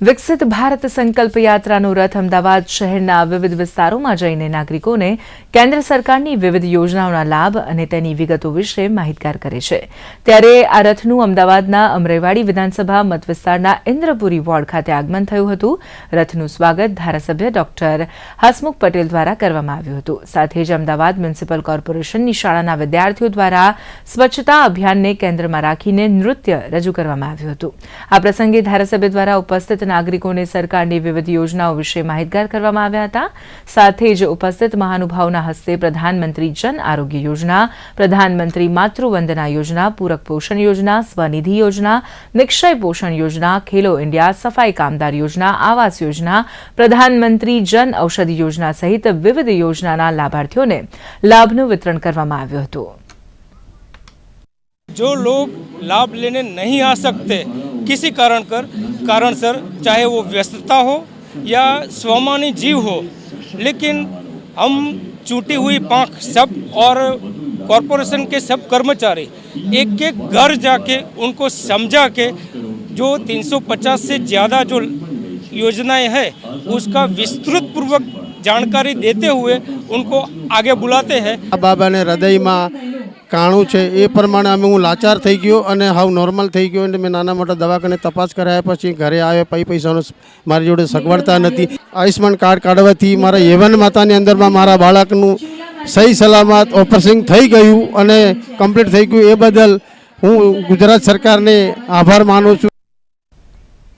વિકસિત ભારત સંકલ્પ યાત્રાનો રથ અમદાવાદ શહેરના વિવિધ વિસ્તારોમાં જઈને નાગરિકોને કેન્દ્ર સરકારની વિવિધ યોજનાઓના લાભ અને તેની વિગતો વિશે માહિતગાર કરે છે. ત્યારે આ રથનું અમદાવાદના અમરેવાડી વિધાનસભા મત વિસ્તારના ઇન્દ્રપુરી વોર્ડ ખાતે આગમન થયું હતું. રથનું સ્વાગત ધારાસભ્ય ડોક્ટર હસમુખ પટેલ દ્વારા કરવામાં આવ્યું હતું. સાથે જ અમદાવાદ મ્યુનિસિપલ કોર્પોરેશનની શાળાના વિદ્યાર્થીઓ દ્વારા સ્વચ્છતા અભિયાનને કેન્દ્રમાં રાખીને નૃત્ય રજૂ કરવામાં આવ્યું હતું. આ પ્રસંગે ધારાસભ્ય દ્વારા ઉપસ્થિત નાગરિકોને સરકારની વિવિધ યોજનાઓ વિશે માહિતગાર કરવામાં આવ્યા હતા સાથે જ ઉપસ્થિત મહાનુભાવોના હસ્તે પ્રધાનમંત્રી જન આરોગ્ય યોજના પ્રધાનમંત્રી માતૃવંદના યોજના પૂરક પોષણ યોજના સ્વનિધિ યોજના નિક્ષય પોષણ યોજના ખેલો ઇન્ડિયા સફાઈ કામદાર યોજના આવાસ યોજના પ્રધાનમંત્રી જન ઔષધિ યોજના સહિત વિવિધ યોજનાના લાભાર્થીઓને લાભનું વિતરણ કરવામાં આવ્યું હતું जो लोग लाभ लेने नहीं आ सकते किसी कारण कर कारण सर चाहे वो व्यस्तता हो या स्वमानी जीव हो, लेकिन हम चूटी हुई पाँख सब और कॉरपोरेशन के सब कर्मचारी एक एक घर जाके उनको समझा के जो 350 से ज़्यादा जो योजनाएँ हैं, उसका विस्तृत पूर्वक जानकारी देते हुए उनको आगे बुलाते हैं। बाबा ने हृदय माँ કાણું છે, એ પ્રમાણે અમે હું લાચાર થઈ ગયો અને હાવ નોર્મલ થઈ ગયો અને મેં નાના મોટા દવાખાને તપાસ કરાયા પછી ઘરે આવ્યા પછી પૈસાનો મારી જોડે સગવડતા નથી. આયુષ્યમાન કાર્ડ કાઢવાથી મારા યવન માતાની અંદરમાં મારા બાળકનું સહી સલામત ઓપરેશન થઈ ગયું અને કમ્પ્લીટ થઈ ગયું. એ બદલ હું ગુજરાત સરકારને આભાર માનું છું.